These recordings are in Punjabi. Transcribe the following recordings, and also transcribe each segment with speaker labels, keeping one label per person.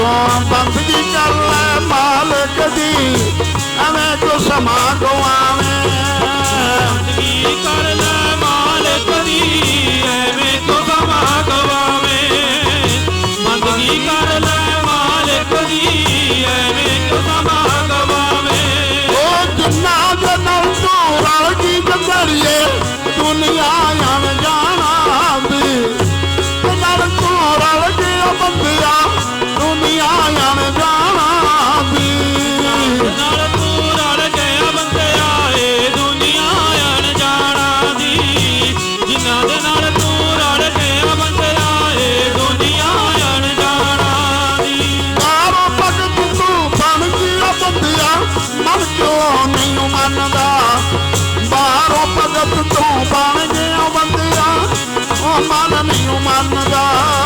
Speaker 1: ਤੂੰ ਬੰਦਗੀ ਕਰ ਲੈ ਮਾਲਕ ਦੀ। ਐਵੇਂ ਕੋ ਸਮਾਂ ਗਵਾਵੇਂ ਉਹ ਮਨ ਨਹੀਂ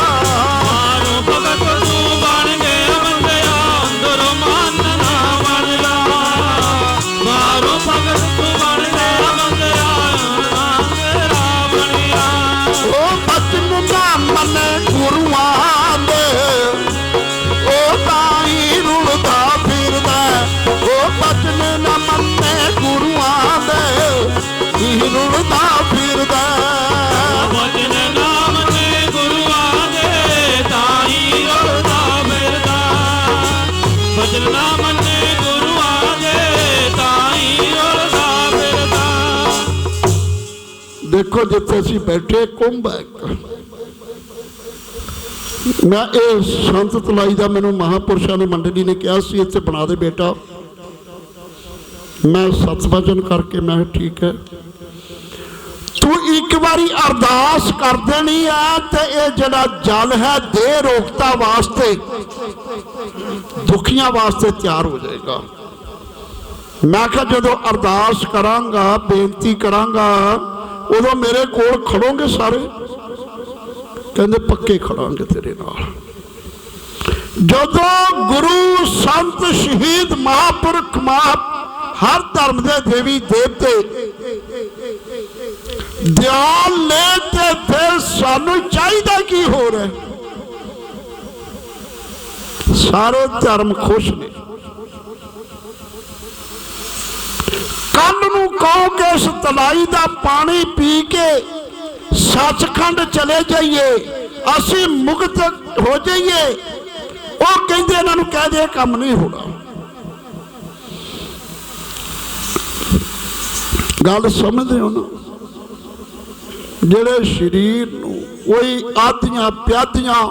Speaker 1: ਦੇਖੋ ਜਿੱਥੇ ਅਸੀਂ ਬੈਠੇ ਕੁੰਭ ਹੈ। ਮੈਂ ਇਹ ਸੰਤ ਤਲਾਈ ਦਾ ਮੈਨੂੰ ਮਹਾਪੁਰਸ਼ਾਂ ਦੀ ਮੰਡਲੀ ਨੇ ਕਿਹਾ ਸੀ, ਇੱਥੇ ਬਣਾ ਦੇ ਬੇਟਾ। ਮੈਂ ਸਤਵਚਨ ਕਰਕੇ ਮੈਂ ਠੀਕ ਹੈ। ਤੂੰ ਇੱਕ ਵਾਰੀ ਅਰਦਾਸ ਕਰ ਦੇਣੀ ਹੈ ਤੇ ਇਹ ਜਿਹੜਾ ਜਲ ਹੈ, ਦੇ ਰੋਕਤਾ ਵਾਸਤੇ, ਦੁਖੀਆਂ ਵਾਸਤੇ ਤਿਆਰ ਹੋ ਜਾਏਗਾ। ਮੈਂ ਕਿਹਾ, ਜਦੋਂ ਅਰਦਾਸ ਕਰਾਂਗਾ, ਬੇਨਤੀ ਕਰਾਂਗਾ ਉਦੋਂ ਮੇਰੇ ਕੋਲ ਖੜੋਗੇ ਸਾਰੇ। ਕਹਿੰਦੇ, ਪੱਕੇ ਖੜਾਂਗੇ ਤੇਰੇ ਨਾਲ। ਜਦੋਂ ਗੁਰੂ ਸੰਤ ਸ਼ਹੀਦ ਮਹਾਪੁਰਖ ਮਹਾ ਹਰ ਧਰਮ ਦੇ ਦੇਵੀ ਦੇਵਤੇ ਦਿਆਲ ਲੈ ਤੇ ਫਿਰ ਸਾਨੂੰ ਚਾਹੀਦਾ ਕੀ ਹੋ? ਰਿਹਾ ਸਾਰੇ ਧਰਮ ਖੁਸ਼ ਨੇ। ਕੱਲ ਨੂੰ ਕਹੋ ਕਿ ਇਸ ਤਲਾਈ ਦਾ ਪਾਣੀ ਪੀ ਕੇ ਸੱਚਖੰਡ ਚਲੇ ਜਾਈਏ, ਅਸੀਂ ਮੁਕਤ ਹੋ ਜਾਈਏ। ਉਹ ਕਹਿੰਦੇ ਇਹਨਾਂ ਨੂੰ ਕਹਿ ਦੇ ਕੰਮ ਨਹੀਂ ਹੋਣਾ। ਗੱਲ ਸਮਝਦੇ ਹੋ ਨਾ? ਜਿਹੜੇ ਸਰੀਰ ਨੂੰ ਕੋਈ ਆਤੀਆਂ ਪਿਆਤੀਆਂ,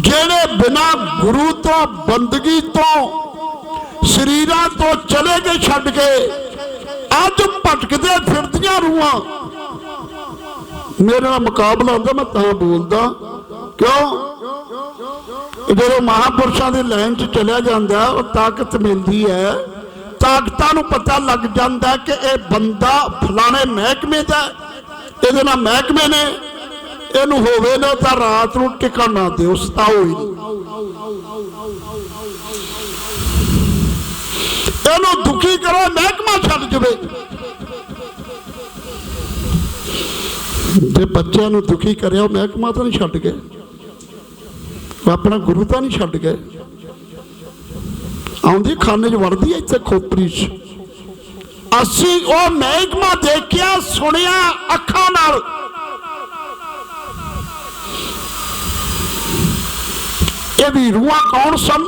Speaker 1: ਜਿਹੜੇ ਬਿਨਾ ਗੁਰੂ ਤੋਂ, ਬੰਦਗੀ ਤੋਂ ਸਰੀਰਾਂ ਤੋਂ ਚਲੇ ਗਏ, ਛੱਡ ਕੇ। ਅੱਜ ਭਟਕਦੇ, ਫਿਰਦੀਆਂ ਰੂਹਾਂ। ਮੇਰੇ ਨਾਲ ਮੁਕਾਬਲਾ ਹੁੰਦਾ, ਮੈਂ ਤਾਂ ਬੋਲਦਾ। ਕਿਉਂ? ਜਦੋਂ ਮਹਾਪੁਰਸ਼ਾਂ ਦੀ ਲਾਈਨ 'ਚ ਚਲਿਆ ਜਾਂਦਾ, ਉਹ ਤਾਕਤ ਮਿਲਦੀ ਹੈ। ਤਾਕਤਾਂ ਨੂੰ ਪਤਾ ਲੱਗ ਜਾਂਦਾ ਕਿ ਇਹ ਬੰਦਾ ਫਲਾਣੇ ਮਹਿਕਮੇ ਦਾ ਇਹਦੇ ਨਾਲ ਮਹਿਕਮੇ ਨੇ। ਇਹਨੂੰ ਹੋਵੇ ਨਾ ਤਾਂ ਰਾਤ ਨੂੰ ਟਿਕਣ ਨਾ ਦਿਓ, ਸਤਾਓ ਹੀ ਨਹੀਂ ਇਹਨੂੰ ਦੁਖੀ ਕਰੋ, ਮਹਿਕਮਾ ਛੱਡ ਜਵੇ। ਜੇ ਬੱਚਿਆਂ ਨੂੰ ਦੁਖੀ ਕਰਿਆ, ਉਹ ਮਹਿਕਮਾ ਤਾਂ ਨਹੀਂ ਛੱਡ ਗਏ। ਆਪਣਾ ਗੁਰੂ ਤਾਂ ਨਹੀਂ ਛੱਡ ਗਏ। ਆਉਂਦੀ ਖਾਨੇ 'ਚ ਵੜਦੀ ਐ ਇੱਥੇ ਖੋਪਰੀ 'ਚ। ਅਸੀਂ ਉਹ ਮਹਿਕਮਾ ਦੇਖਿਆ, ਸੁਣਿਆ ਅੱਖਾਂ ਨਾਲ। ਇਹ ਵੀ ਰੂਹਾਂ ਕੌਣ ਸਨ?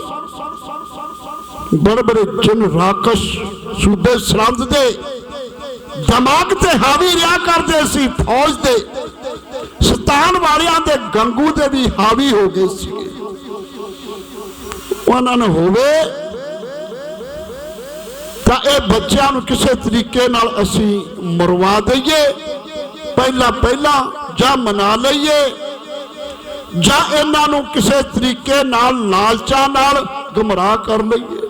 Speaker 1: ਬੜੇ ਬੜੇ ਜਿਨ ਰਾਕਸ਼ ਸੂਬੇ ਸਰੰਦ ਦੇ ਦਿਮਾਗ ਤੇ ਹਾਵੀ ਰਿਆ ਕਰਦੇ ਸੀ, ਫੌਜ ਦੇ ਸਤਾਨ ਵਾਲਿਆਂ ਦੇ ਗੰਗੂ ਦੇ ਵੀ ਹਾਵੀ ਹੋ ਗਏ ਸੀ। ਉਹਨਾਂ ਨੂੰ ਹੋਵੇ ਤਾਂ ਇਹ ਬੱਚਿਆਂ ਨੂੰ ਕਿਸੇ ਤਰੀਕੇ ਨਾਲ ਅਸੀਂ ਮਰਵਾ ਦਈਏ, ਪਹਿਲਾਂ ਪਹਿਲਾਂ ਜਾਂ ਮਨਾ ਲਈਏ, ਜਾਂ ਇਹਨਾਂ ਨੂੰ ਕਿਸੇ ਤਰੀਕੇ ਨਾਲ ਲਾਲਚਾਂ ਨਾਲ ਗੁੰਮਰਾਹ ਕਰ ਲਈਏ।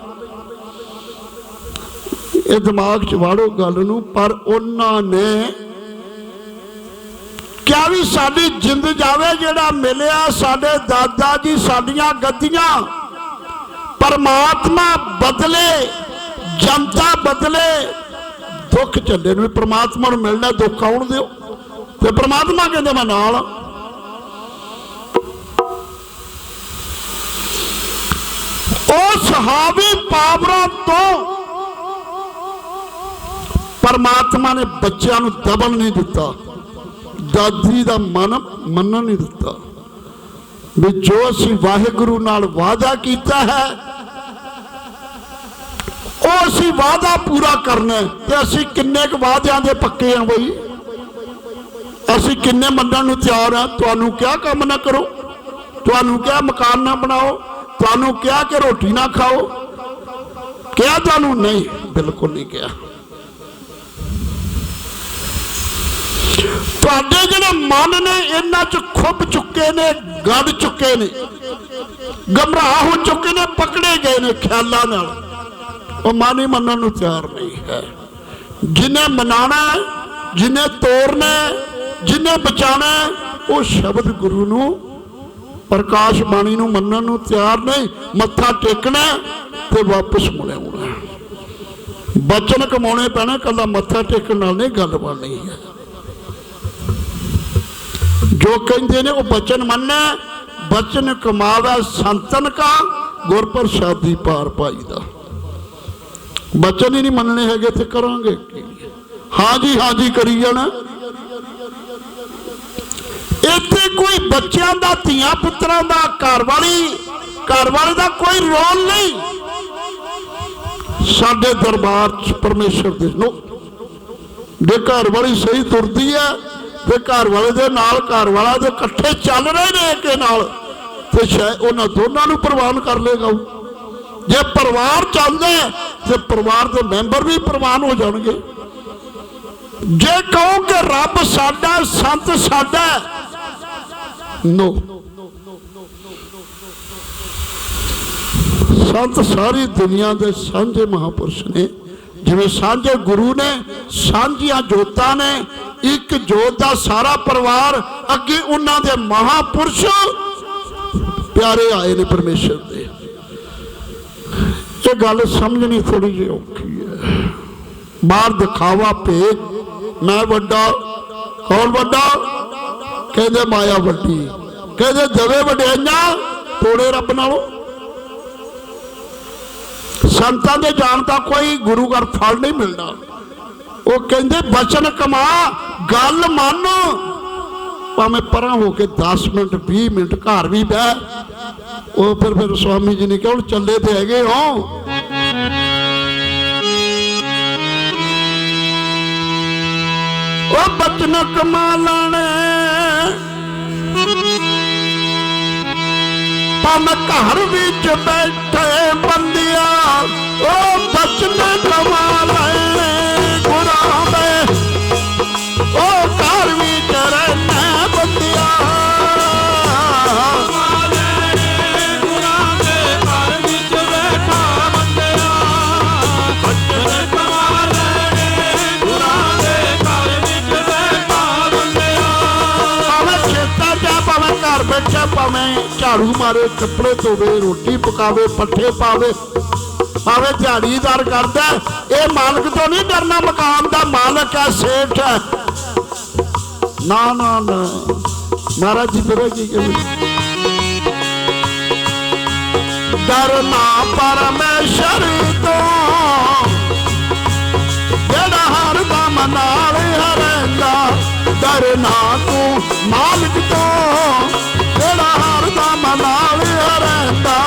Speaker 1: ਇਹ ਦਿਮਾਗ 'ਚ ਵਾੜੋ ਗੱਲ ਨੂੰ, ਪਰ ਉਹਨਾਂ ਨੇ ਕਿਹਾ ਵੀ ਸਾਡੀ ਜਿੰਦ ਜਾਵੇ ਜਿਹੜਾ ਮਿਲਿਆ ਸਾਡੇ ਦਾਦਾ ਜੀ, ਸਾਡੀਆਂ ਗੱਦੀਆਂ। ਪਰਮਾਤਮਾ ਬਦਲੇ, ਜਨਤਾ ਬਦਲੇ, ਦੁੱਖ ਝੱਲੇ ਨੂੰ ਵੀ ਨੂੰ ਮਿਲਣਾ, ਦੁੱਖ ਆਉਣ ਦਿਓ। ਤੇ ਪਰਮਾਤਮਾ ਕਹਿੰਦੇ, ਮੈਂ ਨਾਲ ਉਹ ਸਹਾਬੀ ਪਾਵਰਾਂ ਤੋਂ ਪਰਮਾਤਮਾ ਨੇ ਬੱਚਿਆਂ ਨੂੰ ਦਬਲ ਨਹੀਂ ਦਿੱਤਾ। ਦਾਦੀ ਦਾ ਮਨ ਮੰਨਣ ਨਹੀਂ ਦਿੱਤਾ। ਵੀ ਜੋ ਅਸੀਂ ਵਾਹਿਗੁਰੂ ਨਾਲ ਵਾਅਦਾ ਕੀਤਾ ਹੈ, ਉਹ ਅਸੀਂ ਵਾਅਦਾ ਪੂਰਾ ਕਰਨਾ ਤੇ ਅਸੀਂ ਕਿੰਨੇ ਕੁ ਵਾਅਦਿਆਂ ਦੇ ਪੱਕੇ ਆ ਬਈ? ਅਸੀਂ ਕਿੰਨੇ ਮੰਨਣ ਨੂੰ ਤਿਆਰ ਆ ਤੁਹਾਨੂੰ ਕਿਹਾ ਕੰਮ ਨਾ ਕਰੋ। ਤੁਹਾਨੂੰ ਕਿਹਾ ਮਕਾਨ ਨਾ ਬਣਾਓ। ਤੁਹਾਨੂੰ ਕਿਹਾ ਕਿ ਰੋਟੀ ਨਾ ਖਾਓ। ਕਿਹਾ ਤੁਹਾਨੂੰ? ਨਹੀਂ, ਬਿਲਕੁਲ ਨਹੀਂ ਕਿਹਾ। ਤੁਹਾਡੇ ਜਿਹੜੇ ਮਨ ਨੇ, ਇਹਨਾਂ ਚ ਖੁੱਬ ਚੁੱਕੇ ਨੇ, ਗੜ ਚੁੱਕੇ ਨੇ, ਗਮਰਾਹ ਹੋ ਚੁੱਕੇ ਨੇ, ਪਕੜੇ ਗਏ ਨੇ ਖਿਆਲਾਂ ਨਾਲ। ਉਹ ਮਨ ਹੀ ਮੰਨਣ ਨੂੰ ਤਿਆਰ ਨਹੀਂ ਹੈ। ਜਿਨੇ ਮਨਾਣਾ, ਜਿਨੇ ਤੋੜਨਾ ਜਿਨੇ ਬਚਾਣਾ ਉਹ ਸ਼ਬਦ ਗੁਰੂ ਨੂੰ, ਪ੍ਰਕਾਸ਼ ਬਾਣੀ ਨੂੰ ਮੰਨਣ ਨੂੰ ਤਿਆਰ ਨਹੀਂ। ਮੱਥਾ ਟੇਕਣਾ ਤੇ ਵਾਪਸ ਮੁੜ ਆਉਣਾ। ਬਚਨ ਕਮਾਉਣੇ ਪੈਣਾ, ਕੱਲਾ ਮੱਥਾ ਟੇਕਣ ਨਾਲ ਨਹੀਂ, ਗੱਲ ਬਣਨੀ ਹੈ। ਜੋ ਕਹਿੰਦੇ ਨੇ ਉਹ ਬਚਨ ਮੰਨਣਾ ਬਚਨ ਕਮਾਵਾ ਸੰਤਨ ਕਾ ਗੁਰ ਪ੍ਰਸਾਦੀ ਪਾਰ ਪਾਈ ਦਾ ਬਚਨ ਹੀ ਨਹੀਂ ਮੰਨਣੇ ਹੈਗੇ ਤੇ ਕਰਾਂਗੇ ਕੀ? ਹਾਂ ਜੀ ਹਾਂ ਜੀ ਕਰੀ ਜਾਣਾ। ਇੱਥੇ ਕੋਈ ਬੱਚਿਆਂ ਦਾ, ਧੀਆਂ ਪੁੱਤਰਾਂ ਦਾ ਘਰਵਾਲੀ ਘਰਵਾਲੇ ਦਾ ਕੋਈ ਰੋਲ ਨਹੀਂ। ਸਾਡੇ ਦਰਬਾਰ ਚ ਪਰਮੇਸ਼ਰ ਦੇ ਨੋ ਦੇ ਘਰ ਸਹੀ ਤੁਰਦੀ ਹੈ। ਤੇ ਘਰ ਵਾਲੇ ਦੇ ਨਾਲ, ਘਰ ਵਾਲਾ ਦੇ ਇਕੱਠੇ ਚੱਲ ਰਹੇ ਨੇ ਕੇ ਨਾਲ, ਤੇ ਸ਼ਾਇਦ ਉਹਨਾਂ ਦੋਨਾਂ ਨੂੰ ਪ੍ਰਵਾਨ ਕਰ ਲੇਗਾ ਜੇ ਪਰਿਵਾਰ ਚੱਲਦਾ ਤੇ ਪਰਿਵਾਰ ਦੇ ਮੈਂਬਰ ਵੀ ਪ੍ਰਵਾਨ ਹੋ ਜਾਣਗੇ। ਜੇ ਕਹੋ ਕਿ ਰੱਬ ਸਾਡਾ, ਸੰਤ ਸਾਡਾ, ਨੋ। ਸੰਤ ਸਾਰੀ ਦੁਨੀਆ ਦੇ ਸਾਂਝੇ ਮਹਾਪੁਰਸ਼ ਨੇ। ਜਿਵੇਂ ਸਾਂਝੇ ਗੁਰੂ ਨੇ, ਸਾਂਝੀਆਂ ਜੋਤਾਂ ਨੇ, ਇੱਕ ਜੋਤ ਦਾ ਸਾਰਾ ਪਰਿਵਾਰ, ਅੱਗੇ ਉਹਨਾਂ ਦੇ ਮਹਾਪੁਰਸ਼ ਪਿਆਰੇ ਆਏ ਨੇ ਪਰਮੇਸ਼ਰ ਦੇ। ਇਹ ਗੱਲ ਸਮਝਣੀ ਥੋੜੀ ਜਿਹੀ ਔਖੀ ਹੈ। ਬਾਹਰ ਦਿਖਾਵਾ ਭੇਜ ਮੈਂ ਵੱਡਾ, ਕੌਣ ਵੱਡਾ? ਕਹਿੰਦੇ ਮਾਇਆ ਵੱਡੀ। ਕਹਿੰਦੇ ਦਵੇ ਵਡਿਆਈਆਂ, ਤੋੜੇ ਰੱਬ ਨਾਲੋਂ। ਸੰਤਾਂ ਦੇ ਜਾਣ ਦਾ ਕੋਈ ਗੁਰੂ ਘਰ ਫਲ ਨਹੀਂ ਮਿਲਦਾ। ਉਹ ਕਹਿੰਦੇ, ਬਚਨ ਕਮਾ, ਗੱਲ ਮੰਨ। ਭਾਵੇਂ ਪਰਾਂ ਹੋ ਕੇ 10 ਮਿੰਟ 20 ਮਿੰਟ ਘਰ ਵੀ ਬਹਿ, ਉਹ ਫਿਰ ਫਿਰ ਸਵਾਮੀ ਜੀ ਨੇ ਕਿਹਾ, ਹੁਣ ਚੱਲੇ ਤੇ ਹੈਗੇ ਹੋ। ਉਹ ਬਚਨ ਕਮਾ ਲਾਣੇ ਭਾਵੇਂ ਘਰ ਵਿੱਚ ਬੈਠੇ ਬੰਦਿਆ ਉਹ ਬਚਨ ਕਮਾ ਲੈਣੇ ਝਾੜੂ ਮਾਰੇ ਕੱਪੜੇ ਧੋਵੇ, ਰੋਟੀ ਪਕਾਵੇ, ਪੱਠੇ ਪਾਵੇ। ਭਾਵੇਂ ਦਿਹਾੜੀਦਾਰ ਕਰਦਾ ਇਹ ਮਾਲਕ ਤੋਂ ਨਹੀਂ ਡਰਨਾ, ਮਕਾਨ ਦਾ ਮਾਲਕ ਹੈ, ਸੇਠ ਹੈ। ਨਾ ਨਾ ਨਾ। ਮਹਾਰਾਜ ਜੀ, ਫਿਰ ਕੀ ਕਹਿੰਦੇ? ਡਰਨਾ ਪਰਮੇਸ਼ਰ ਤੋਂ। ਜਿਹੜਾ ਹਰ ਦਮ ਨਾਲ ਹਰੇਂਦਾ ਡਰਨਾ ਤੂੰ ਮਾਲਕ ਤੋਂ। ਹਰੇਂਦਾ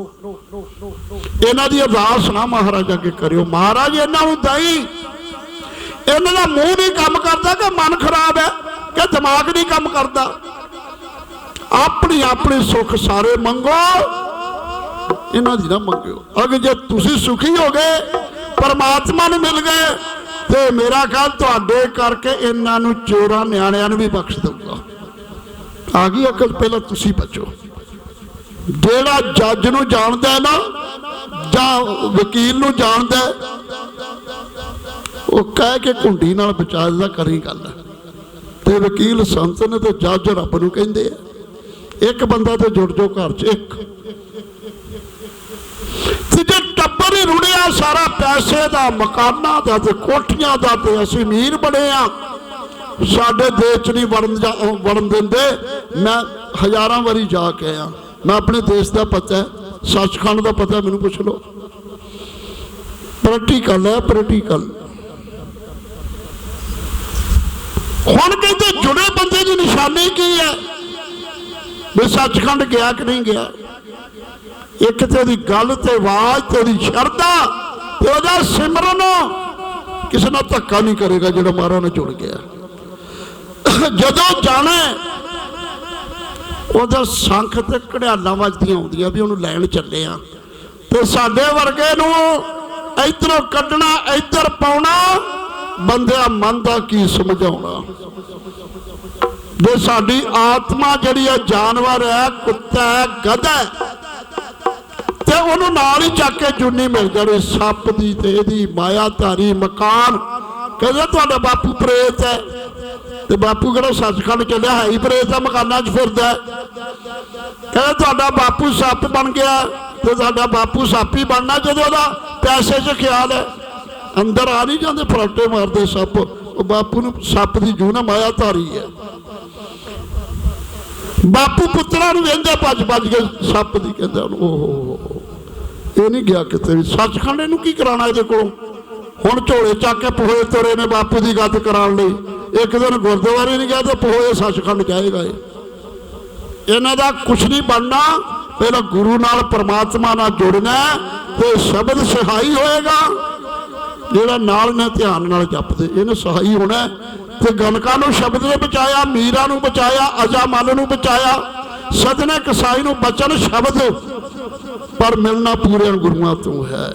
Speaker 1: ਇਹਨਾਂ ਦੀ ਅਰਦਾਸ ਨਾ ਮਹਾਰਾਜ ਅੱਗੇ ਕਰਿਓ। ਮਹਾਰਾਜ ਇਹਨਾਂ ਨੂੰ ਦਈ। ਇਹਨਾਂ ਦਾ ਮੂੰਹ ਨਹੀਂ ਕੰਮ ਕਰਦਾ ਕਿ ਮਨ ਖਰਾਬ ਹੈ, ਕਿ ਦਿਮਾਗ ਨਹੀਂ ਕੰਮ ਕਰਦਾ। ਆਪਣੀ ਆਪਣੀ ਸੁੱਖ ਸਾਰੇ ਮੰਗੋ। ਇਹਨਾਂ ਦੀ ਨਾ ਮੰਗਿਓ। ਅਗਰ ਜੇ ਤੁਸੀਂ ਸੁਖੀ ਹੋ ਗਏ, ਪਰਮਾਤਮਾ ਨੂੰ ਮਿਲ ਗਏ, ਤੇ ਮੇਰਾ ਖਿਆਲ ਤੁਹਾਡੇ ਕਰਕੇ ਇਹਨਾਂ ਨੂੰ ਚੋਰਾਂ ਨਿਆਣਿਆਂ ਨੂੰ ਵੀ ਬਖਸ਼ ਦਊਗਾ। ਆ ਗਈ ਅਕਲ, ਪਹਿਲਾਂ ਤੁਸੀਂ ਬਚੋ। ਜਿਹੜਾ ਜੱਜ ਨੂੰ ਜਾਣਦਾ ਹੈ ਨਾ ਜਾਂ ਵਕੀਲ ਨੂੰ ਜਾਣਦਾ ਉਹ ਕਹਿ ਕੇ ਕੁੰਡੀ ਨਾਲ ਬਚਾ ਦਿੰਦਾ ਕਰੀ ਗੱਲ। ਤੇ ਵਕੀਲ ਸੰਤ ਨੇ ਤੇ ਜੱਜ ਰੱਬ ਨੂੰ ਕਹਿੰਦੇ ਆ, ਇੱਕ ਬੰਦਾ ਤੇ ਜੁੜ ਜਾਓ ਘਰ 'ਚ ਇੱਕ। ਤੇ ਜੇ ਟੱਬਰ ਹੀ ਰੁੜਿਆ ਸਾਰਾ ਪੈਸੇ ਦਾ, ਮਕਾਨਾਂ ਦਾ ਤੇ ਕੋਠੀਆਂ ਦਾ ਤੇ ਅਸੀਂ ਅਮੀਰ ਬਣੇ ਆ, ਸਾਡੇ ਦੇਸ਼ 'ਚ ਨਹੀਂ ਵੜਨ ਜਾ ਵੜਨ ਦਿੰਦੇ। ਮੈਂ ਹਜ਼ਾਰਾਂ ਵਾਰੀ ਜਾ ਕੇ ਆਇਆ। ਮੈਂ ਆਪਣੇ ਦੇਸ਼ ਦਾ ਪਤਾ ਹੈ। ਸੱਚਖੰਡ ਦਾ ਪਤਾ ਮੈਨੂੰ ਪੁੱਛ ਲਓ। ਪ੍ਰੈਕਟੀਕਲ ਹੈ ਪ੍ਰੈਕਟੀਕਲ ਹੁਣ ਕਹਿੰਦੇ ਜੁੜੇ ਬੰਦੇ ਦੀ ਨਿਸ਼ਾਨੀ ਕੀ ਹੈ? ਵੀ ਸੱਚਖੰਡ ਗਿਆ ਕਿ ਨਹੀਂ ਗਿਆ? ਇੱਕ ਤੇ ਉਹਦੀ ਗੱਲ ਤੇ ਆਵਾਜ਼ ਤੇ ਉਹਦੀ ਸ਼ਰਧਾ ਤੇ ਉਹਦਾ ਸਿਮਰਨ ਕਿਸੇ ਨਾਲ ਧੱਕਾ ਨਹੀਂ ਕਰੇਗਾ ਜਿਹੜਾ ਮਾਰਾ ਨਾਲ ਜੁੜ ਗਿਆ। ਜਦੋਂ ਜਾਣਾ ਹੈ, ਉਹਦਾ ਸੰਖ ਤੇ ਘੜਿਆਲਾਂ ਵੱਜਦੀਆਂ ਆਉਂਦੀਆਂ ਵੀ ਉਹਨੂੰ ਲੈਣ ਚੱਲੇ ਆ। ਤੇ ਸਾਡੇ ਵਰਗੇ ਨੂੰ ਇਧਰੋਂ ਕੱਢਣਾ ਇਧਰ ਪਾਉਣਾ ਬੰਦਿਆਂ ਮਨ ਦਾ ਕੀ ਸਮਝਾਉਣਾ। ਜੇ ਸਾਡੀ ਆਤਮਾ ਜਿਹੜੀ ਹੈ ਜਾਨਵਰ ਹੈ ਕੁੱਤਾ ਹੈ ਗਧਾ ਹੈ ਤੇ ਉਹਨੂੰ ਨਾਲ ਹੀ ਚੱਕ ਕੇ ਜੁੰਨੀ ਮਿਲ ਜਾਣੀ ਸੱਪ ਦੀ ਤੇ ਇਹਦੀ ਮਾਇਆ ਧਾਰੀ ਮਕਾਨ। ਕਹਿੰਦਾ ਤੁਹਾਡਾ ਬਾਪੂ ਪ੍ਰੇਤ ਹੈ। ਤੇ ਬਾਪੂ ਕਿਹੜਾ ਸੱਚਖੰਡ ਚੱਲਿਆ ਹੈ ਹੀ ਪ੍ਰੇਤ ਦਾ ਮਕਾਨਾਂ 'ਚ ਫਿਰਦਾ ਕਹਿੰਦਾ ਤੁਹਾਡਾ ਬਾਪੂ ਸੱਪ ਬਣ ਗਿਆ ਤੇ ਤੁਹਾਡਾ ਬਾਪੂ ਸੱਪ ਹੀ ਬਣਨਾ ਜਦੋਂ ਉਹਦਾ ਪੈਸੇ 'ਚ ਖਿਆਲ ਹੈ। ਅੰਦਰ ਆ ਨਹੀਂ ਜਾਂਦੇ, ਫਰਾਟੇ ਮਾਰਦੇ ਸੱਪ। ਉਹ ਬਾਪੂ ਨੂੰ ਸੱਪ ਦੀ ਜੂ ਨਾ ਮਾਇਆਧਾਰੀ ਹੈ। ਬਾਪੂ ਪੁੱਤਰਾਂ ਨੂੰ ਵੇਂਦੇ ਭੱਜ ਭੱਜ ਕੇ ਸੱਪ ਦੀ ਕਹਿੰਦਾ ਉਹਨੂੰ ਇਹ ਨਹੀਂ ਗਿਆ ਕਿਤੇ ਵੀ। ਸੱਚਖੰਡ ਇਹਨੂੰ ਕੀ ਕਰਾਉਣਾ ਇਹਦੇ ਕੋਲੋਂ? ਹੁਣ ਝੋਲੇ ਚੱਕ ਕੇ ਪੋਹੇ ਤੁਰੇ ਨੇ ਬਾਪੂ ਦੀ ਗੱਦ ਕਰਾਉਣ ਲਈ। ਇੱਕ ਦਿਨ ਗੁਰਦੁਆਰੇ ਨਹੀਂ ਗਿਆ ਤੇ ਪੋਹੇ ਸੱਚਖੰਡ ਜਾਏਗਾ ਇਹਨਾਂ ਦਾ ਕੁਛ ਨਹੀਂ ਬਣਨਾ, ਪਹਿਲਾਂ ਗੁਰੂ ਨਾਲ ਪਰਮਾਤਮਾ ਨਾਲ ਜੁੜਨਾ ਤੇ ਸ਼ਬਦ ਸਹਾਈ ਹੋਏਗਾ, ਜਿਹੜਾ ਨਾਲ ਨੇ ਧਿਆਨ ਨਾਲ ਜਪਦੇ। ਇਹਨੇ ਸਹਾਈ ਹੋਣਾ ਤੇ ਗਨਕਾ ਨੂੰ ਸ਼ਬਦ ਨੇ ਬਚਾਇਆ, ਮੀਰਾ ਨੂੰ ਬਚਾਇਆ ਅਜਾਮਲ ਨੂੰ ਬਚਾਇਆ। ਸਦਨੇ ਕਸਾਈ ਨੂੰ ਬਚਨ ਸ਼ਬਦ, ਪਰ ਮਿਲਣਾ ਪੂਰਿਆਂ ਗੁਰੂਆਂ ਤੋਂ ਹੈ।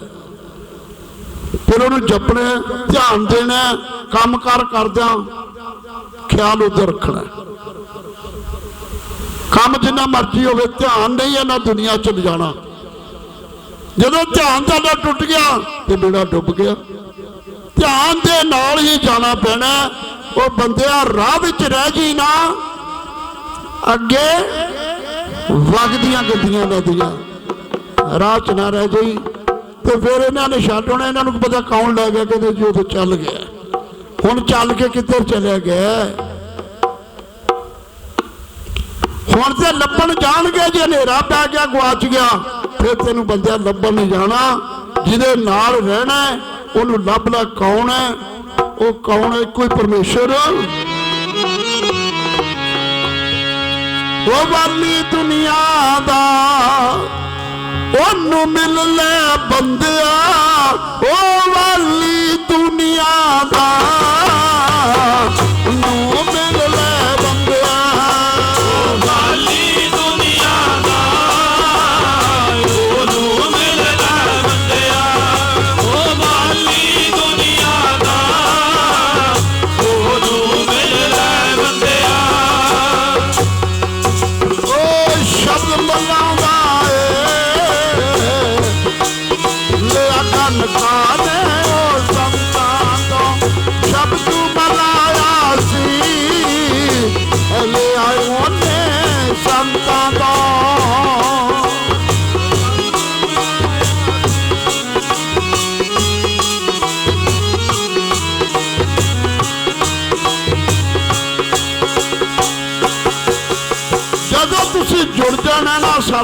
Speaker 1: ਫਿਰ ਉਹਨੂੰ ਜਪਣਾ ਧਿਆਨ ਦੇਣਾ ਹੈ, ਕੰਮ ਕਾਰ ਕਰਦਿਆਂ ਖਿਆਲ ਉਧਰ ਰੱਖਣਾ ਕੰਮ ਜਿੰਨਾ ਮਰਜ਼ੀ ਹੋਵੇ ਧਿਆਨ ਨਹੀਂ ਇਹਨਾਂ ਦੁਨੀਆ ਚ ਲਿਜਾਣਾ। ਜਦੋਂ ਧਿਆਨ ਤੁਹਾਡਾ ਟੁੱਟ ਗਿਆ ਤੇ ਬੇੜਾ ਡੁੱਬ ਗਿਆ। ਧਿਆਨ ਦੇ ਨਾਲ ਹੀ ਜਾਣਾ ਪੈਣਾ ਉਹ ਬੰਦਿਆ ਰਾਹ ਵਿੱਚ ਰਹਿ ਜੀ ਨਾ ਅੱਗੇ ਵਗਦੀਆਂ ਗੱਡੀਆਂ ਨਦੀਆਂ ਰਾਹ ਚ ਨਾ ਰਹਿ ਜਾਈ। ਤੇ ਫਿਰ ਇਹਨਾਂ ਨੇ ਛੱਡ ਹੋਣਾ, ਇਹਨਾਂ ਨੂੰ ਪਤਾ ਕੌਣ ਲੈ ਗਿਆ, ਕਹਿੰਦੇ ਜੀ ਉਹ ਚੱਲ ਗਿਆ। ਹੁਣ ਚੱਲ ਕੇ ਕਿੱਧਰ ਚਲਿਆ ਗਿਆ? ਹੁਣ ਤੇ ਲੱਭਣ ਜਾਣਗੇ ਜੇ ਹਨੇਰਾ ਪੈ ਗਿਆ ਗਵਾਚ ਗਿਆ, ਫਿਰ ਤੈਨੂੰ ਬੰਦਿਆ ਲੱਭਣ ਨਹੀਂ ਜਾਣਾ। ਜਿਹਦੇ ਨਾਲ ਰਹਿਣਾ ਉਹਨੂੰ ਲੱਭ ਲੈ ਕੌਣ ਹੈ? ਉਹ ਕੌਣ ਹੈ? ਕੋਈ ਪਰਮੇਸ਼ਰ। ਉਹ ਵਾਲੀ ਦੁਨੀਆ ਦਾ ਉਹਨੂੰ ਮਿਲ ਲੈ ਬੰਦਿਆ ਉਹ ਵਾਲੀ ਦੁਨੀਆ ਦਾ।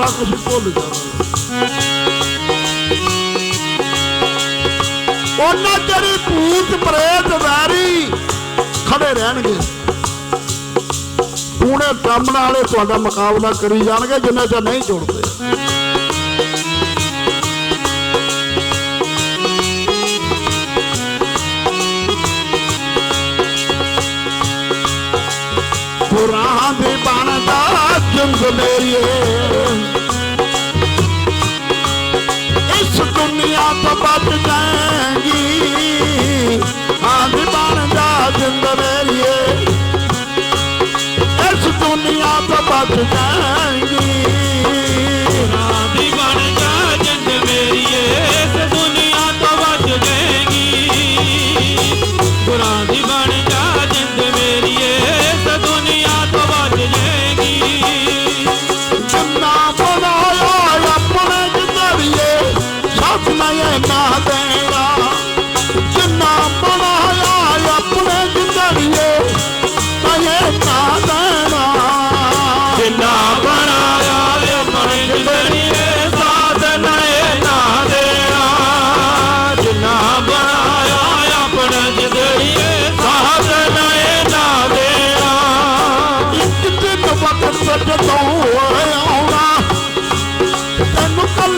Speaker 1: ਸਾਰਾ ਕੁਝ ਭੁੱਲ ਜਾਣਾ ਉਹਨਾਂ ਜਿਹੜੀ ਭੂਤ ਪ੍ਰੇਤ ਵੈਰੀ ਖੜੇ ਰਹਿਣਗੇ। ਟੂਣੇ ਟੰਮਣ ਵਾਲੇ ਤੁਹਾਡਾ ਮੁਕਾਬਲਾ ਕਰੀ ਜਾਣਗੇ, ਜਿੰਨਾ ਚਿਰ ਨਹੀਂ ਜੁੜਦੇ। ਪੁਰਾਂ ਬਣਦਾ ਜਿੰਦ ਮੇਰੀਏ। ਦੁਨੀਆ ਬਚ ਜਾਏਗੀ। ਆਂਦ ਬਣਦਾ ਜਿੰਦ ਮੇਰੀਏ ਇਸ ਦੁਨੀਆ ਤੋਂ ਬਚ ਜਾਏਗੀ।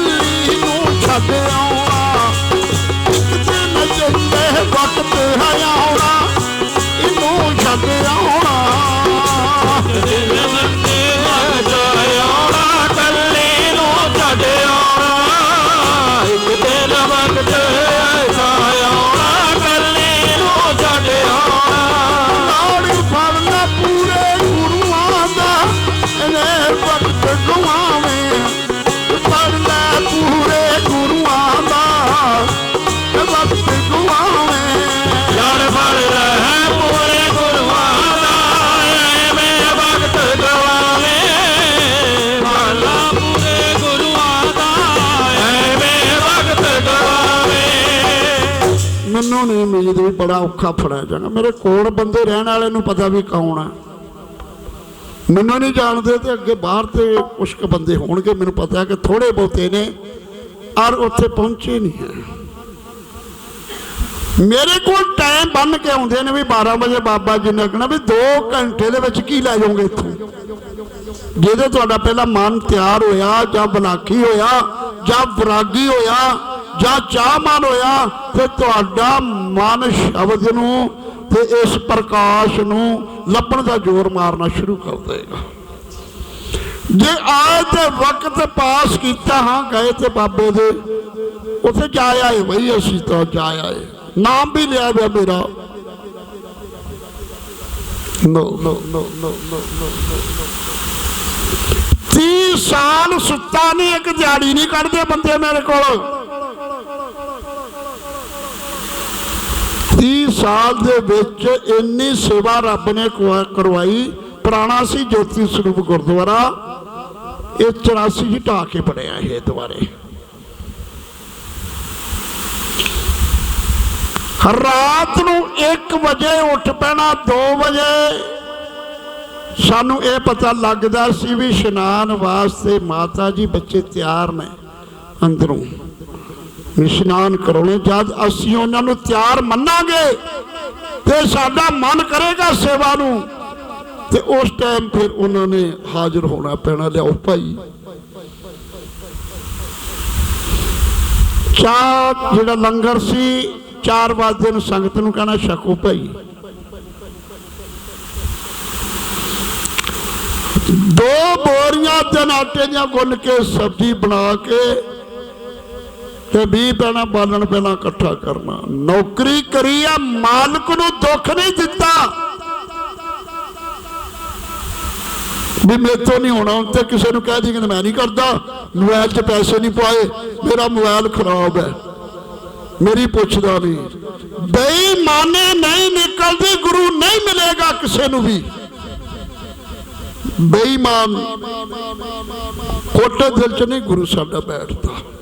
Speaker 1: ਤੈਨੂੰ ਕੱਲੀ ਨੂੰ ਮੈਨੂੰ ਨਹੀਂ ਉਮੀਦ ਵੀ ਬੜਾ ਔਖਾ ਫੜਿਆ ਜਾਣਾ। ਮੇਰੇ ਕੋਲ ਬੰਦੇ ਰਹਿਣ ਵਾਲੇ ਨੂੰ ਪਤਾ ਵੀ ਕੌਣ ਆ। ਮੈਨੂੰ ਨਹੀਂ ਜਾਣਦੇ ਤੇ ਅੱਗੇ ਬਾਹਰ ਤੇ ਕੁਝ ਕੁ ਬੰਦੇ ਹੋਣਗੇ, ਮੈਨੂੰ ਪਤਾ ਕਿ ਥੋੜੇ ਬਹੁਤੇ ਨੇ ਔਰ ਉੱਥੇ ਪਹੁੰਚੇ ਨਹੀਂ ਹੈ। ਮੇਰੇ ਕੋਲ ਟਾਈਮ ਬੰਨ ਕੇ ਆਉਂਦੇ ਨੇ ਵੀ 12 ਵਜੇ ਬਾਬਾ ਜੀ ਨੇ ਕਹਿਣਾ ਵੀ 2 ਘੰਟੇ ਦੇ ਵਿੱਚ ਕੀ ਲੈ ਜਾਓਗੇ ਇੱਥੋਂ? ਜਿਹਦੇ ਤੁਹਾਡਾ ਪਹਿਲਾਂ ਮਨ ਤਿਆਰ ਹੋਇਆ ਜਾਂ ਬਲਾਕੀ ਹੋਇਆ ਜਾਂ ਵਿਰਾਗੀ ਹੋਇਆ ਜਾਂ ਚਾਹ ਮਨ ਹੋਇਆ ਤੇ ਤੁਹਾਡਾ ਮਨ ਸ਼ਬਦ ਨੂੰ ਤੇ ਇਸ ਪ੍ਰਕਾਸ਼ ਨੂੰ ਲੱਭਣ ਦਾ ਜ਼ੋਰ ਮਾਰਨਾ ਸ਼ੁਰੂ ਕਰ ਦੇਗਾ। ਜੇ ਆਏ ਤੇ ਵਕਤ ਪਾਸ ਕੀਤਾ ਹਾਂ, ਗਏ ਤੇ ਬਾਬੇ ਦੇ, ਉੱਥੇ ਜਾ ਆਏ ਬਈ, ਅਸੀਂ ਤਾਂ ਜਾ ਆਏ। ਨਾਮ ਵੀ ਲਿਆ ਹੋਇਆ ਮੇਰਾ। ਨੋ ਨੋ ਨੋ ਨੋ ਨੋ ਨੋ 30 ਸਾਲ ਸੁੱਤਾ ਨਹੀਂ, ਇੱਕ ਦਿਹਾੜੀ ਨਹੀਂ ਕੱਢਦੇ ਬੰਦੇ ਮੇਰੇ ਕੋਲ। 30 ਸਾਲ ਦੇ ਵਿੱਚ ਇੰਨੀ ਸੇਵਾ ਰੱਬ ਨੇ ਕਰਵਾਈ। ਪੁਰਾਣਾ ਸੀ ਜੋਤੀ ਸਰੂਪ ਗੁਰਦੁਆਰਾ। ਇਹ 84 ਜੀ ਢਾਹ ਕੇ ਬਣਿਆ ਇਹ ਦੁਆਰੇ। ਰਾਤ ਨੂੰ 1 ਵਜੇ ਉੱਠ ਪੈਣਾ 2 ਵਜੇ। ਸਾਨੂੰ ਇਹ ਪਤਾ ਲੱਗਦਾ ਸੀ ਵੀ ਇਸ਼ਨਾਨ ਵਾਸਤੇ ਮਾਤਾ ਜੀ ਬੱਚੇ ਤਿਆਰ ਨੇ ਅੰਦਰੋਂ। ਇਸ਼ਨਾਨ ਕਰਾਉਣੇ, ਜਦ ਅਸੀਂ ਉਹਨਾਂ ਨੂੰ ਤਿਆਰ ਮੰਨਾਂਗੇ ਤੇ ਸਾਡਾ ਮਨ ਕਰੇਗਾ ਸੇਵਾ ਨੂੰ। ਤੇ ਉਸ ਟਾਈਮ ਫਿਰ ਉਹਨਾਂ ਨੇ ਹਾਜ਼ਰ ਹੋਣਾ ਪੈਣਾ, ਲਿਆਓ ਭਾਈ। ਚਾਹ ਜਿਹੜਾ ਲੰਗਰ ਸੀ 4 ਵਜੇ ਨੂੰ ਸੰਗਤ ਨੂੰ ਕਹਿਣਾ ਛਕੋ ਭਾਈ। ਦੋ ਬੋਰੀਆਂ ਤੇ ਆਟੇ ਦੀਆਂ ਗੁੰਨ ਕੇ ਸਬਜ਼ੀ ਬਣਾ ਕੇ ਤੇ ਵੀ ਪੈਣਾ ਬਾਲਣ ਪਹਿਲਾਂ ਇਕੱਠਾ ਕਰਨਾ। ਨੌਕਰੀ ਕਰੀ ਆ ਮਾਲਕ ਨੂੰ ਦੁੱਖ ਨਹੀਂ ਦਿੱਤਾ। ਵੀ ਮੇਰੇ ਨਹੀਂ ਹੋਣਾ ਤੇ ਕਿਸੇ ਨੂੰ ਕਹਿ ਦੀ ਕਿ ਮੈਂ ਨਹੀਂ ਕਰਦਾ। ਮੋਬਾਈਲ 'ਚ ਪੈਸੇ ਨਹੀਂ ਪਾਏ, ਮੇਰਾ ਮੋਬਾਈਲ ਖਰਾਬ ਹੈ। ਮੇਰੀ ਪੁੱਛਦਾ ਨਹੀਂ। ਬੇਈਮਾਨੇ ਨਹੀਂ ਨਿਕਲਦੀ, ਗੁਰੂ ਨਹੀਂ ਮਿਲੇਗਾ ਕਿਸੇ ਨੂੰ ਵੀ। ਬੇਈਮਾਨ। ਕੋਟੇ ਦਿਲ 'ਚ ਨਹੀਂ ਗੁਰੂ ਸਾਡਾ ਬੈਠਦਾ।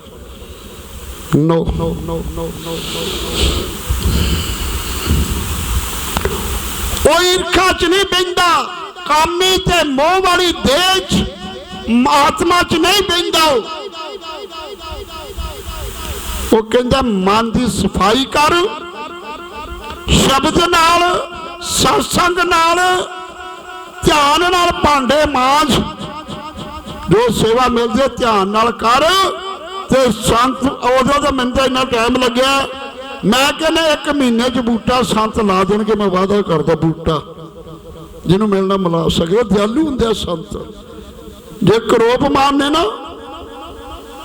Speaker 1: ਨੋ ਨੋ ਨੋ ਨੋ ਨੋ ਉਹ ਈਰਖਾ 'ਚ ਨਹੀਂ ਬੈਂਦਾ ਕਾਮੀ ਤੇ ਮੋਹ ਵਾਲੀ ਦੇਹ ਆਤਮਾ 'ਚ ਨਹੀਂ ਬੈਂਦਾ ਉਹ। ਕਹਿੰਦਾ, ਮਨ ਦੀ ਸਫ਼ਾਈ ਕਰ, ਸ਼ਬਦ ਨਾਲ, ਸਤਸੰਗ ਨਾਲ, ਧਿਆਨ ਨਾਲ ਭਾਂਡੇ ਮਾਂਜ। ਜੋ ਸੇਵਾ ਮਿਲਦੀ ਧਿਆਨ ਨਾਲ ਕਰ। ਤੇ ਸੰਤ ਉਦੋਂ ਤਾਂ ਮੈਨੂੰ ਤਾਂ ਇੰਨਾ ਟਾਈਮ ਲੱਗਿਆ। ਮੈਂ ਕਹਿੰਦਾ ਇੱਕ ਮਹੀਨੇ ਚ ਬੂਟਾ ਸੰਤ ਲਾ ਦੇਣਗੇ, ਮੈਂ ਵਾਅਦਾ ਕਰਦਾ ਬੂਟਾ। ਜਿਹਨੂੰ ਮਿਲਣਾ ਮਿਲਾ ਸਕੇ ਦਿਆਲੂ ਹੁੰਦੇ ਆ ਸੰਤ। ਜੇ ਕਰੋਪ ਮਾਰਨੇ ਨਾ,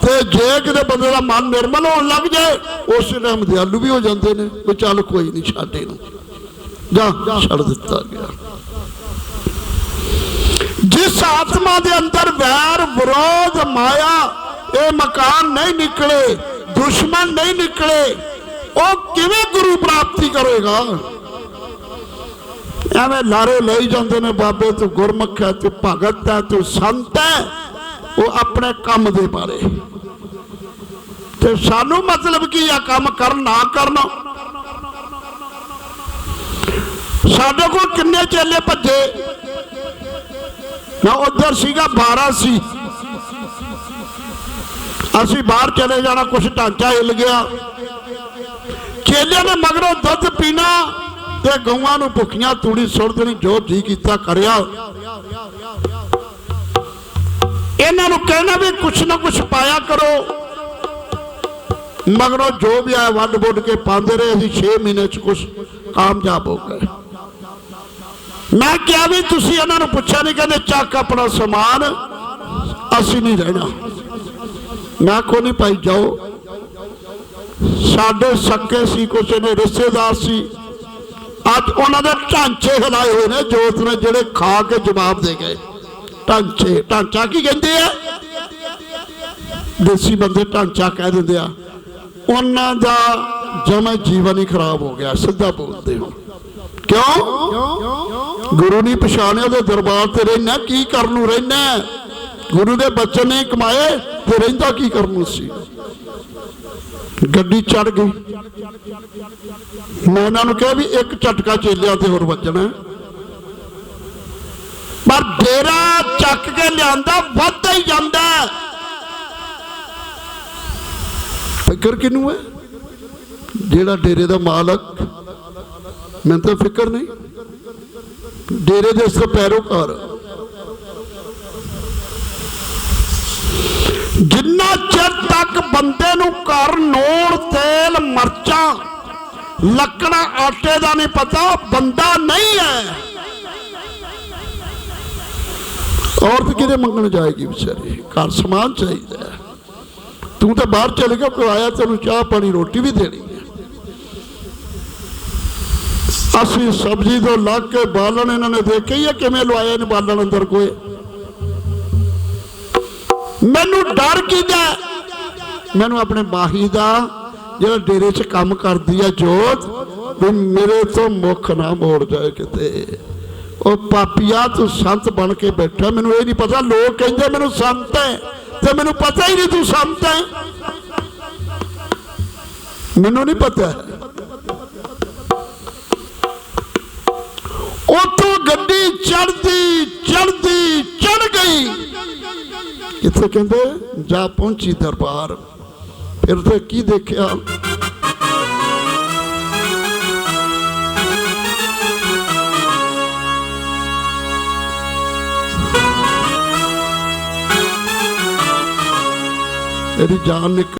Speaker 1: ਤੇ ਜੇ ਕਿਤੇ ਬੰਦੇ ਦਾ ਮਨ ਨਿਰਮਲ ਹੋਣ ਲੱਗ ਜਾਏ ਉਸ ਟਾਈਮ ਦਿਆਲੂ ਵੀ ਹੋ ਜਾਂਦੇ ਨੇ, ਵੀ ਚੱਲ ਕੋਈ ਨਹੀਂ ਛੱਡੇ ਨੂੰ ਜਾ ਛੱਡ ਦਿੱਤਾ ਗਿਆ। ਜਿਸ ਆਤਮਾ ਦੇ ਅੰਦਰ ਵੈਰ, ਵਿਰੋਧ, ਮਾਇਆ ਇਹ ਮਕਾਨ ਨਹੀਂ ਨਿਕਲੇ ਦੁਸ਼ਮਣ ਨਹੀਂ ਨਿਕਲੇ ਉਹ ਕਿਵੇਂ ਗੁਰੂ ਪ੍ਰਾਪਤੀ ਕਰੇਗਾ ਐਵੇਂ ਲਾਰੇ ਲਈ ਜਾਂਦੇ ਨੇ ਬਾਬੇ ਤੂੰ ਗੁਰਮੁਖ ਹੈ ਤੂੰ ਭਗਤ ਹੈ ਤੂੰ ਸੰਤ ਹੈ ਉਹ ਆਪਣੇ ਕੰਮ ਦੇ ਬਾਰੇ ਤੇ ਸਾਨੂੰ ਮਤਲਬ ਕੀ ਆ ਕੰਮ ਕਰਨ ਨਾ ਕਰਨਾ ਸਾਡੇ ਕੋਲ ਕਿੰਨੇ ਚੇਲੇ ਭੱਜੇ ਨਾ ਉਧਰ ਸੀਗਾ 12 ਸੀ ਅਸੀਂ ਬਾਹਰ ਚਲੇ ਜਾਣਾ, ਕੁਛ ਢਾਂਚਾ ਹਿੱਲ ਗਿਆ। ਚੇਲਿਆਂ ਨੇ ਮਗਰੋਂ ਦੁੱਧ ਪੀਣਾ ਤੇ ਗਊਆਂ ਨੂੰ ਭੁੱਖੀਆਂ ਤੂੜੀ ਸੁੱਟ ਦੇਣੀ ਜੋ ਜੀ ਕੀਤਾ ਕਰਿਆ। ਇਹਨਾਂ ਨੂੰ ਕਹਿਣਾ ਵੀ ਕੁਛ ਨਾ ਕੁਛ ਪਾਇਆ ਕਰੋ। ਮਗਰੋਂ ਜੋ ਵੀ ਆਇਆ ਵੱਡ ਵੁੱਡ ਕੇ ਪਾਉਂਦੇ ਰਹੇ, ਅਸੀਂ 6 ਮਹੀਨੇ ਚ ਕੁਛ ਕਾਮਯਾਬ ਹੋ ਗਏ। ਮੈਂ ਕਿਹਾ ਵੀ ਤੁਸੀਂ ਇਹਨਾਂ ਨੂੰ ਪੁੱਛਿਆ ਨਹੀਂ ਕਹਿੰਦੇ ਚੱਕ ਆਪਣਾ ਸਮਾਨ, ਅਸੀਂ ਨਹੀਂ ਰਹਿਣਾ। ਮੈਂ ਕੋ ਨਹੀਂ ਭਾਈ ਜਾਓ। ਸਾਡੇ ਸੱਕੇ ਸੀ, ਕੁਛ ਨੇ ਰਿਸ਼ਤੇਦਾਰ ਸੀ। ਅੱਜ ਉਹਨਾਂ ਦੇ ਢਾਂਚੇ ਹਿਲਾਏ ਹੋਏ ਨੇ, ਜੋਤ ਨੇ ਜਿਹੜੇ ਖਾ ਕੇ ਜਵਾਬ ਦੇ ਗਏ। ਢਾਂਚੇ, ਢਾਂਚਾ ਕੀ ਕਹਿੰਦੇ ਆ? ਦੇਸੀ ਬੰਦੇ ਢਾਂਚਾ ਕਹਿ ਦਿੰਦੇ ਆ। ਉਹਨਾਂ ਦਾ ਜਮੇ ਜੀਵਨ ਹੀ ਖਰਾਬ ਹੋ ਗਿਆ, ਸਿੱਧਾ ਬੋਲਦੇ ਹੋ। ਕਿਉਂ? ਗੁਰੂ ਨਹੀਂ ਪਛਾਣਿਆ, ਉਹਦੇ ਦਰਬਾਰ ਤੇ ਰਹਿਣਾ, ਕੀ ਕਰਨ ਨੂੰ ਰਹਿਣਾ? ਗੁਰੂ ਦੇ ਬੱਚਨ ਨੇ ਕਮਾਏ ਤੇ ਰਹਿੰਦਾ ਕੀ ਕਰਨਾ ਸੀ? ਗੱਡੀ ਚੜ ਗਈ। ਮੈਂ ਇਹਨਾਂ ਨੂੰ ਕਿਹਾ ਵੀ ਇੱਕ ਝਟਕਾ ਚੇਲਿਆਂ ਤੇ ਹੋਰ ਵੱਜਣਾ। ਪਰ ਡੇਰਾ ਚੱਕ ਕੇ ਲਿਆਂਦਾ, ਵੱਧਦਾ ਹੀ ਜਾਂਦਾ ਫਿਕਰ ਕਿਨੂੰ ਹੈ? ਜਿਹੜਾ ਡੇਰੇ ਦਾ ਮਾਲਕ, ਮੈਨੂੰ ਤਾਂ ਫਿਕਰ ਨਹੀਂ। ਡੇਰੇ ਦੇ ਇਸ ਪੈਰੋਕਾਰ। ਜਿੰਨਾ ਚਿਰ ਤੱਕ ਬੰਦੇ ਨੂੰ ਘਰ ਨੂਣ, ਤੇਲ, ਮਰਚਾਂ, ਲੱਕੜਾ, ਆਟੇ ਦਾ ਨਹੀਂ ਪਤਾ, ਬੰਦਾ ਨਹੀਂ ਹੈ। ਔਰਤ ਕਿਹਦੇ ਮੰਗਣ ਜਾਏਗੀ ਵਿਚਾਰੀ? ਘਰ ਸਮਾਨ ਚਾਹੀਦਾ ਹੈ। ਤੂੰ ਤਾਂ ਬਾਹਰ ਚਲੇ ਗਿਆ, ਕੋਈ ਆਇਆ ਤੈਨੂੰ ਚਾਹ, ਪਾਣੀ, ਰੋਟੀ ਵੀ ਦੇਣੀ ਹੈ। ਅਸੀਂ ਸਬਜ਼ੀ ਤੋਂ ਲੱਗ ਕੇ ਬਾਲਣ ਇਹਨਾਂ ਨੇ ਦੇਖਿਆ ਹੈ ਕਿਵੇਂ ਲਵਾਇਆ ਨੇ ਬਾਲਣ ਅੰਦਰ ਕੋਈ? ਮੈਨੂੰ ਡਰ ਕਿਦਾ ਮੈਨੂੰ ਆਪਣੇ ਮਾਹੀ ਦਾ ਜਿਹੜਾ ਡੇਰੇ 'ਚ ਕੰਮ ਕਰਦੀ ਆ ਜੋਤ, ਵੀ ਮੇਰੇ ਤੋਂ ਮੁੱਖ ਨਾ ਮੋੜ ਜਾਏ ਕਿਤੇ। ਉਹ ਪਾਪੀਆ, ਤੂੰ ਸੰਤ ਬਣ ਕੇ ਬੈਠਾ। ਮੈਨੂੰ ਇਹ ਨਹੀਂ ਪਤਾ, ਲੋਕ ਕਹਿੰਦੇ ਮੈਨੂੰ ਸੰਤ ਹੈ, ਤੇ ਮੈਨੂੰ ਪਤਾ ਹੀ ਨਹੀਂ ਤੂੰ ਸੰਤ ਹੈ। ਮੈਨੂੰ ਨਹੀਂ ਪਤਾ। ਉਤੋਂ ਗੱਡੀ ਚੜਦੀ ਚੜਦੀ ਚੜ ਗਈ। ਕਿੱਥੇ ਕਹਿੰਦੇ ਜਾ ਪਹੁੰਚੀ ਦਰਬਾਰ। ਫਿਰ ਤੇ ਕੀ ਦੇਖਿਆ? ਇਹਦੀ ਜਾਨ ਨਿਕਲ